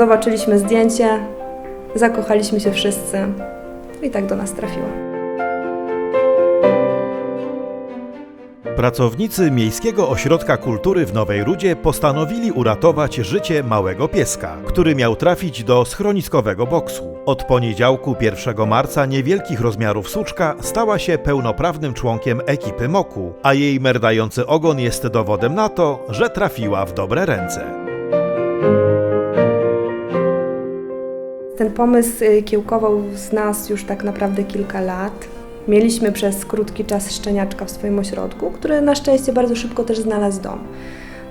zobaczyliśmy zdjęcie, zakochaliśmy się wszyscy i tak do nas trafiła. Pracownicy Miejskiego Ośrodka Kultury w Nowej Rudzie postanowili uratować życie małego pieska, który miał trafić do schroniskowego boksu. Od poniedziałku 1 marca niewielkich rozmiarów suczka stała się pełnoprawnym członkiem ekipy MOKU, a jej merdający ogon jest dowodem na to, że trafiła w dobre ręce. Ten pomysł y, kiełkował z nas już tak naprawdę kilka lat. Mieliśmy przez krótki czas szczeniaczka w swoim ośrodku, który na szczęście bardzo szybko też znalazł dom.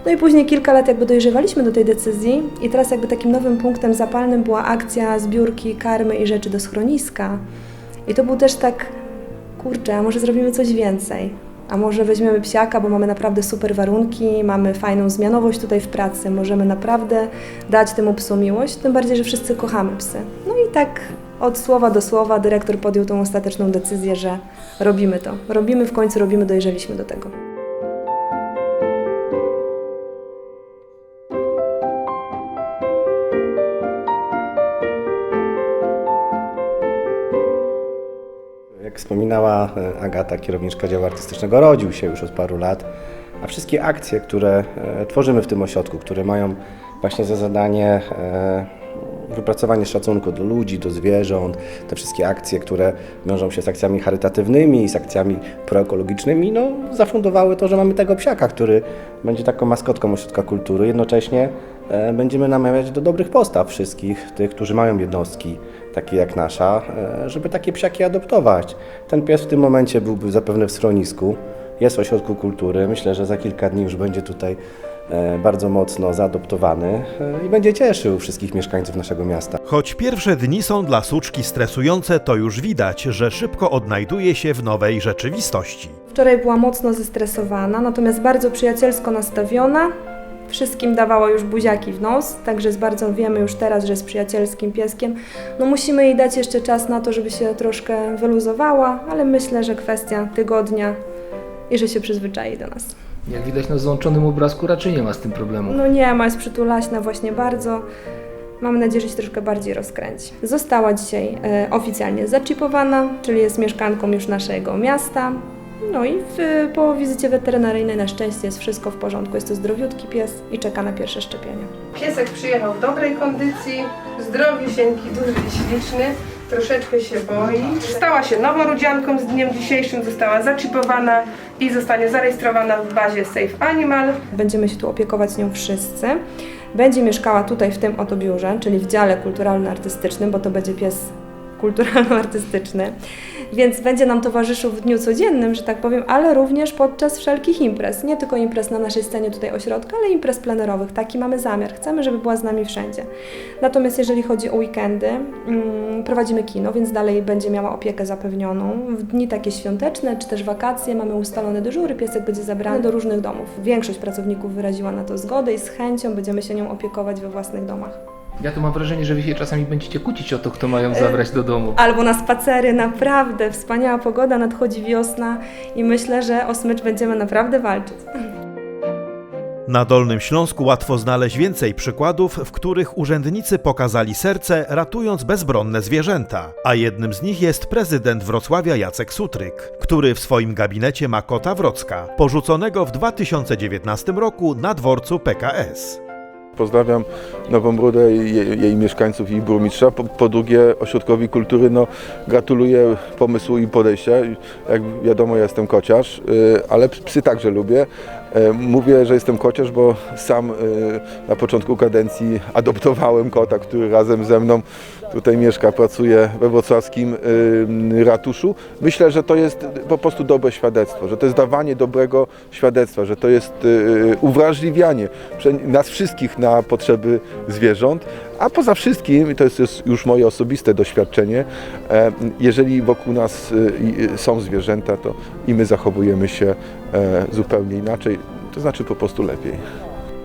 No i później kilka lat jakby dojrzewaliśmy do tej decyzji i teraz jakby takim nowym punktem zapalnym była akcja zbiórki karmy i rzeczy do schroniska. I to był też tak, kurczę, a może zrobimy coś więcej? A może weźmiemy psiaka, bo mamy naprawdę super warunki, mamy fajną zmianowość tutaj w pracy, możemy naprawdę dać temu psu miłość, tym bardziej, że wszyscy kochamy psy. No i tak od słowa do słowa dyrektor podjął tą ostateczną decyzję, że robimy to. Robimy, w końcu robimy, dojrzeliśmy do tego. Wspominała e, Agata, kierowniczka działu artystycznego, rodził się już od paru lat, a wszystkie akcje, które e, tworzymy w tym ośrodku, które mają właśnie za zadanie e, wypracowanie szacunku do ludzi, do zwierząt, te wszystkie akcje, które wiążą się z akcjami charytatywnymi, z akcjami proekologicznymi, no zafundowały to, że mamy tego psiaka, który będzie taką maskotką ośrodka kultury. Jednocześnie będziemy namawiać do dobrych postaw wszystkich tych, którzy mają jednostki takie jak nasza, e, żeby takie psiaki adoptować. Ten pies w tym momencie byłby zapewne w schronisku, jest w ośrodku kultury. Myślę, że za kilka dni już będzie tutaj e, bardzo mocno zaadoptowany e, i będzie cieszył wszystkich mieszkańców naszego miasta. Choć pierwsze dni są dla suczki stresujące, to już widać, że szybko odnajduje się w nowej rzeczywistości. Wczoraj była mocno zestresowana, natomiast bardzo przyjacielsko nastawiona. Wszystkim dawała już buziaki w nos, także jest bardzo wiemy już teraz, że jest przyjacielskim pieskiem. No musimy jej dać jeszcze czas na to, żeby się troszkę wyluzowała, ale myślę, że kwestia tygodnia i że się przyzwyczai do nas. Jak widać na złączonym obrazku raczej nie ma z tym problemu. No nie ma, jest przytulaśna właśnie bardzo. Mam nadzieję, że się troszkę bardziej rozkręci. Została dzisiaj e, oficjalnie zaczipowana, czyli jest mieszkanką już naszego miasta. No i w, po wizycie weterynaryjnej na szczęście jest wszystko w porządku. Jest to zdrowiutki pies i czeka na pierwsze szczepienie. Piesek przyjechał w dobrej kondycji, zdrowisieńki, duży i śliczny, troszeczkę się boi. Stała się noworudzianką z dniem dzisiejszym, została zaczipowana i zostanie zarejestrowana w bazie Safe Animal. Będziemy się tu opiekować nią wszyscy. Będzie mieszkała tutaj w tym oto biurze, czyli w dziale kulturalno-artystycznym, bo to będzie pies kulturalno-artystyczny, więc będzie nam towarzyszył w dniu codziennym, że tak powiem, ale również podczas wszelkich imprez. Nie tylko imprez na naszej scenie tutaj ośrodka, ale imprez plenerowych. Taki mamy zamiar. Chcemy, żeby była z nami wszędzie. Natomiast jeżeli chodzi o weekendy, mm, prowadzimy kino, więc dalej będzie miała opiekę zapewnioną. W dni takie świąteczne, czy też wakacje mamy ustalone dyżury, piesek będzie zabrany do różnych domów. Większość pracowników wyraziła na to zgodę i z chęcią będziemy się nią opiekować we własnych domach. Ja tu mam wrażenie, że wy się czasami będziecie kłócić o to, kto mają zabrać do domu. Albo na spacery, naprawdę wspaniała pogoda, nadchodzi wiosna i myślę, że o smycz będziemy naprawdę walczyć. Na Dolnym Śląsku łatwo znaleźć więcej przykładów, w których urzędnicy pokazali serce, ratując bezbronne zwierzęta. A jednym z nich jest prezydent Wrocławia Jacek Sutryk, który w swoim gabinecie ma kota Wrocka, porzuconego w 2019 roku na dworcu PKS. Pozdrawiam Nową Brudę i jej, jej mieszkańców i burmistrza. Po, po drugie ośrodkowi kultury no, gratuluję pomysłu i podejścia. Jak wiadomo ja jestem kociarz, y, ale psy także lubię. E, Mówię, że jestem kociarz, bo sam y, na początku kadencji adoptowałem kota, który razem ze mną tutaj mieszka, pracuje we wrocławskim y, ratuszu. Myślę, że to jest po prostu dobre świadectwo, że to jest dawanie dobrego świadectwa, że to jest uwrażliwianie nas wszystkich na potrzeby zwierząt, a poza wszystkim, i to jest już- moje osobiste doświadczenie, e, jeżeli wokół nas y, i- są zwierzęta, to i my zachowujemy się e, zupełnie inaczej, to znaczy po prostu lepiej.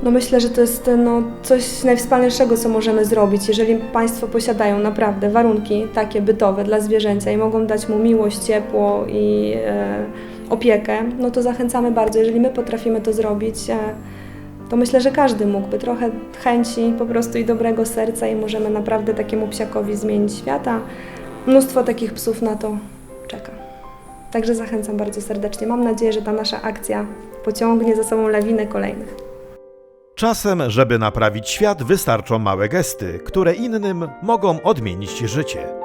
No myślę, że to jest no, coś najwspanialszego, co możemy zrobić. Jeżeli Państwo posiadają naprawdę warunki takie bytowe dla zwierzęcia i mogą dać mu miłość, ciepło i e, opiekę, no to zachęcamy bardzo. Jeżeli my potrafimy to zrobić, e, to myślę, że każdy mógłby trochę chęci po prostu i dobrego serca i możemy naprawdę takiemu psiakowi zmienić świata. Mnóstwo takich psów na to czeka. Także zachęcam bardzo serdecznie. Mam nadzieję, że ta nasza akcja pociągnie za sobą lawinę kolejnych. Czasem, żeby naprawić świat, wystarczą małe gesty, które innym mogą odmienić życie.